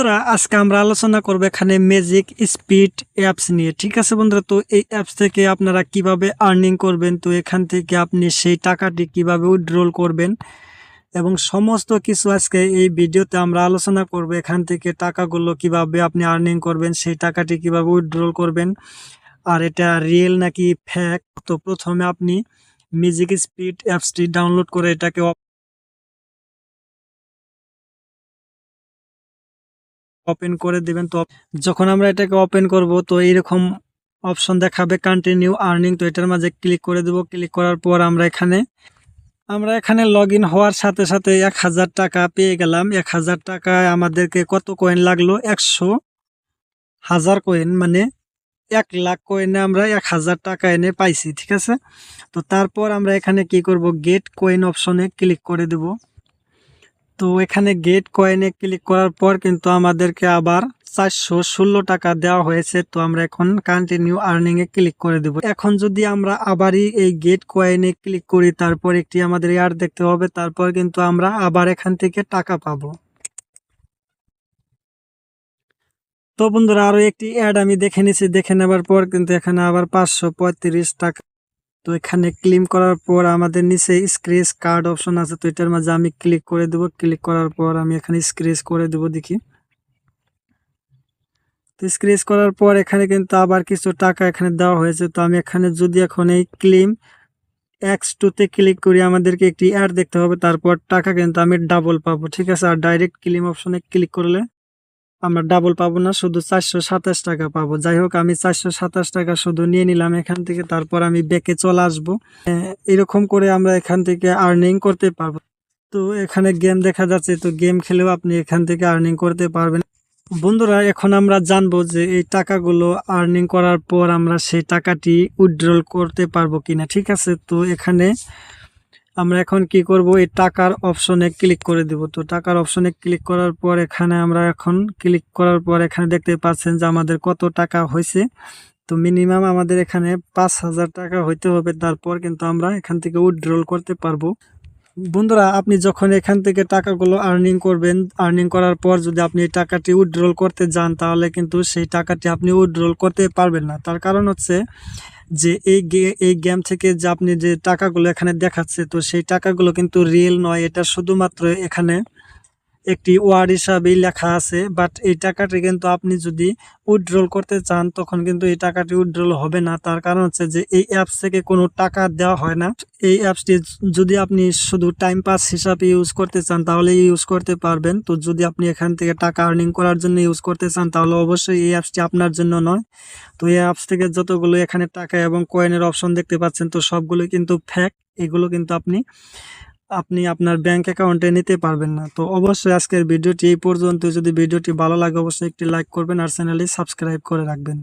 বন্ধুরা, আজকে আমরা আলোচনা করব এখানে ম্যাজিক স্পিড অ্যাপস নিয়ে। ঠিক আছে বন্ধুরা? তো এই অ্যাপস থেকে আপনারা কীভাবে আর্নিং করবেন? তো এখান থেকে আপনি সেই টাকাটি কীভাবে উইথড্রল করবেন? এবং সমস্ত কিছু আজকে এই ভিডিওতে আমরা আলোচনা করব। এখান থেকে টাকাগুলো কীভাবে আপনি আর্নিং করবেন? সেই টাকাটি কীভাবে উইথড্রল করবেন? আর এটা রিয়েল নাকি ফ্যাক তো প্রথমে আপনি মিউজিক স্পিড অ্যাপসটি ডাউনলোড করে এটাকে ওপেন করে দেবেন, তো যখন আমরা এটাকে ওপেন করব, তো এইরকম অপশন দেখাবে কন্টিনিউ আর্নিং তো এটার মাঝে ক্লিক করে দেব। ক্লিক করার পর আমরা এখানে আমরা এখানে লগ হওয়ার সাথে সাথে এক হাজার টাকা পেয়ে গেলাম। এক হাজার টাকায় আমাদেরকে কত কয়েন লাগল? একশো হাজার কয়েন মানে এক লাখ কয়েনে আমরা এক হাজার টাকা এনে পাইছি, ঠিক আছে? তো তারপর আমরা এখানে কি করব? গেট কয়েন অপশনে ক্লিক করে দেব। তো এখানে গেট কয়েনে ক্লিক করার পর কিন্তু আমাদেরকে আবার চারশো ষোলো টাকা দেওয়া হয়েছে। তো আমরা এখন কন্টিনিউ আর্নিং এ ক্লিক করে দেব। এখন যদি আমরা আবারই এই গেট কয়েনে ক্লিক করি, তারপর একটি আমাদের ইয়ার দেখতে হবে। তারপর কিন্তু আমরা আবার এখান থেকে টাকা পাবো। তো বন্ধুরা, আরও একটি অ্যাড আমি দেখে নিছি। দেখে নেবার পর কিন্তু এখানে আবার পাঁচশো পঁয়ত্রিশ টাকা তো এখানে ক্লিম করার পর আমাদের নিচে স্ক্রেচ কার্ড অপশন আছে, তো এটার মাঝে আমি ক্লিক করে দেব। ক্লিক করার পর আমি এখানে স্ক্রেচ করে দেব দেখি। তো স্ক্রেচ করার পর এখানে কিন্তু আবার কিছু টাকা এখানে দেওয়া হয়েছে। তো আমি এখানে যদি এখন এই ক্লিম এক্স টুতে ক্লিক করি, আমাদেরকে একটি অ্যাড দেখতে হবে। তারপর টাকা কিন্তু আমি ডাবল পাবো, ঠিক আছে? আর ডাইরেক্ট ক্লিম অপশনে ক্লিক করলে আমরা ডাবল পাবো না, শুধু চারশো সাতাশ টাকা পাবো। যাই হোক, আমি চারশো সাতাশ টাকা শুধু নিয়ে নিলাম এখান থেকে, তারপর আমি ব্যাকে চলে আসব। এরকম করে আমরা এখান থেকে আর্নিং করতে পারব। তো এখানে গেম দেখা যাচ্ছে, তো গেম খেলেও আপনি এখান থেকে আর্নিং করতে পারবেন। বন্ধুরা, এখন আমরা জানব যে এই টাকাগুলো আর্নিং করার পর আমরা সেই টাকাটি উইথড্রল করতে পারব কিনা, ঠিক আছে? তো এখানে আমরা এখন কি করব? এই টাকার অপশনে ক্লিক করে দেব। তো টাকার অপশনে ক্লিক করার পর এখানে আমরা এখন ক্লিক করার পর এখানে দেখতে পাচ্ছেন যে আমাদের কত টাকা হয়েছে। তো মিনিমাম আমাদের এখানে পাঁচ হাজার টাকা হইতে হবে। তারপর কিন্তু আমরা এখান থেকে উইথড্রল করতে পারব। বন্ধুরা, আপনি যখন এখান থেকে টাকাগুলো আর্নিং করবেন আর্নিং করার পর যদি আপনি এই টাকাটি উইড্রল করতে যান, তাহলে কিন্তু সেই টাকাটি আপনি উইড্রল করতে পারবেন না। তার কারণ হচ্ছে যে এই এই গেম থেকে যে আপনি যে টাকাগুলো এখানে দেখাচ্ছে, তো সেই টাকাগুলো কিন্তু রিয়েল নয়। এটা শুধুমাত্র এখানে একটি ওয়ার্ড হিসাবেই লেখা আছে বাট এই টাকাটি কিন্তু আপনি যদি উইথড্রল করতে চান, তখন কিন্তু এই টাকাটি উইথড্রল হবে না। তার কারণ হচ্ছে যে এই অ্যাপস থেকে কোনো টাকা দেওয়া হয় না। এই অ্যাপসটি যদি আপনি শুধু টাইম পাস হিসাবে ইউজ করতে চান, তাহলে ইউজ করতে পারবেন। তো যদি আপনি এখান থেকে টাকা আর্নিং করার জন্য ইউজ করতে চান, তাহলে অবশ্যই এই অ্যাপসটি আপনার জন্য নয়। তো এই অ্যাপস থেকে যতগুলো এখানে টাকা এবং কয়েনের অপশন দেখতে পাচ্ছেন, তো সবগুলো কিন্তু ফ্যাক এগুলো কিন্তু আপনি আপনি আপনার ব্যাংক অ্যাকাউন্টে নিতে পারবেন না। তো অবশ্যই আজকের ভিডিওটি এই পর্যন্ত যদি ভিডিওটি ভালো লাগে, অবশ্যই একটি লাইক করবেন আর চ্যানেলটি সাবস্ক্রাইব করে রাখবেন।